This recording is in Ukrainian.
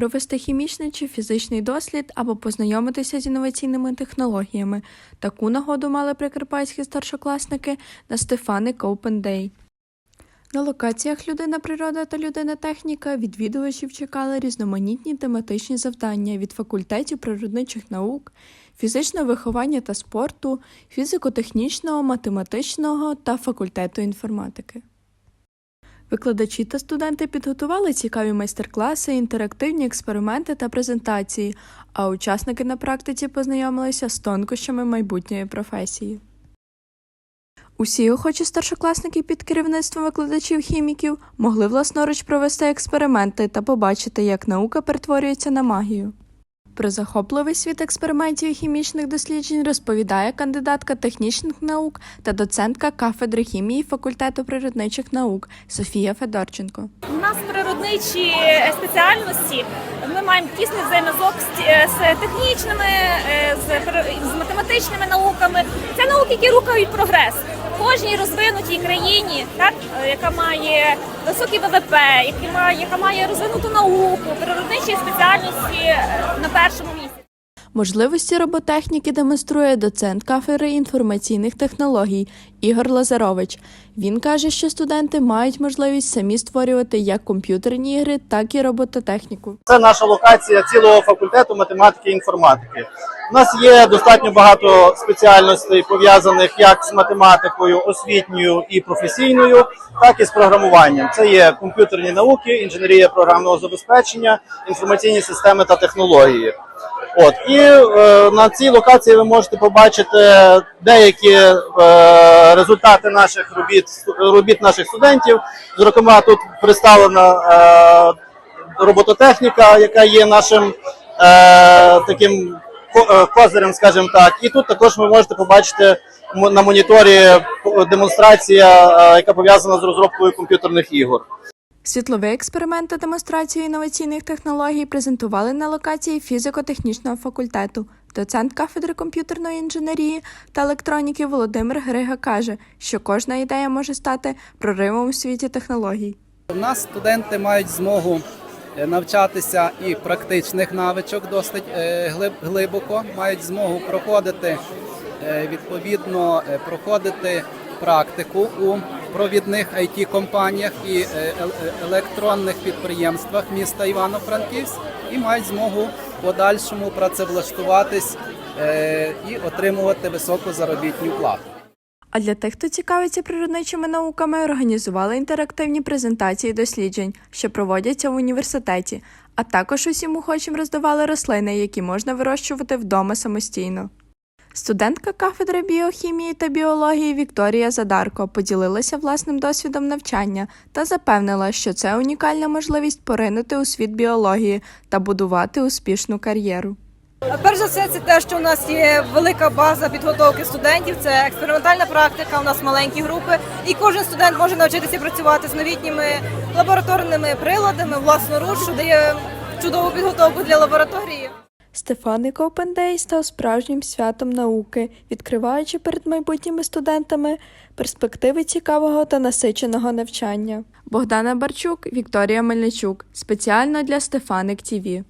провести хімічний чи фізичний дослід або познайомитися з інноваційними технологіями. Таку нагоду мали прикарпатські старшокласники на Стефани Day. На локаціях Людина природа та людина техніка відвідувачів чекали різноманітні тематичні завдання від факультетів природничих наук, фізичного виховання та спорту, фізико-технічного, математичного та факультету інформатики. Викладачі та студенти підготували цікаві майстер-класи, інтерактивні експерименти та презентації, а учасники на практиці познайомилися з тонкощами майбутньої професії. Усі охочі старшокласники під керівництвом викладачів-хіміків могли власноруч провести експерименти та побачити, як наука перетворюється на магію. Про захопливий світ експериментів і хімічних досліджень розповідає кандидатка технічних наук та доцентка кафедри хімії факультету природничих наук Софія Федорченко. У нас природничі спеціальності. Ми маємо тісний взаємозв'язок з, е, технічними, е, з математичними науками. Це науки, які рухають прогрес. Кожній розвинутій країні, так, е, яка має високий ВВП, яка має, яка має розвинуту науку, природничі спеціальності е, на першому місці. Можливості роботехніки демонструє доцент кафедри інформаційних технологій Ігор Лазарович. Він каже, що студенти мають можливість самі створювати як комп'ютерні ігри, так і робототехніку. Це наша локація цілого факультету математики і інформатики. У нас є достатньо багато спеціальностей пов'язаних як з математикою, освітньою і професійною, так і з програмуванням. Це є комп'ютерні науки, інженерія програмного забезпечення, інформаційні системи та технології. От і е, на цій локації ви можете побачити деякі е, результати наших робіт, робіт наших студентів. Зокрема, тут представлена е, робототехніка, яка є нашим е, таким козирем, скажімо так. І тут також ви можете побачити на моніторі е, демонстрація, е, яка пов'язана з розробкою комп'ютерних ігор. Світловий експеримент та демонстрацію інноваційних технологій презентували на локації фізико-технічного факультету. Доцент кафедри комп'ютерної інженерії та електроніки Володимир Грига каже, що кожна ідея може стати проривом у світі технологій. У нас студенти мають змогу е, навчатися і практичних навичок досить е, глибоко, мають змогу проходити е, відповідно е, проходити практику у провідних it компаніях і е, ел- е, електронних підприємствах міста Івано-Франківськ і мають змогу подальшому працевлаштуватись е, і отримувати високу заробітну плату. А для тих, хто цікавиться природничими науками, організували інтерактивні презентації досліджень, що проводяться в університеті, а також усім охочим роздавали рослини, які можна вирощувати вдома самостійно. Студентка кафедри біохімії та біології Вікторія Задарко поділилася власним досвідом навчання та запевнила, що це унікальна можливість поринути у світ біології та будувати успішну кар'єру. Перш за все, це те, що у нас є велика база підготовки студентів. Це експериментальна практика. У нас маленькі групи, і кожен студент може навчитися працювати з новітніми лабораторними приладами власноруч, що дає чудову підготовку для лабораторії. Стефаник Day став справжнім святом науки, відкриваючи перед майбутніми студентами перспективи цікавого та насиченого навчання. Богдана Барчук, Вікторія Мельничук. Спеціально для Стефаник ТІВІ.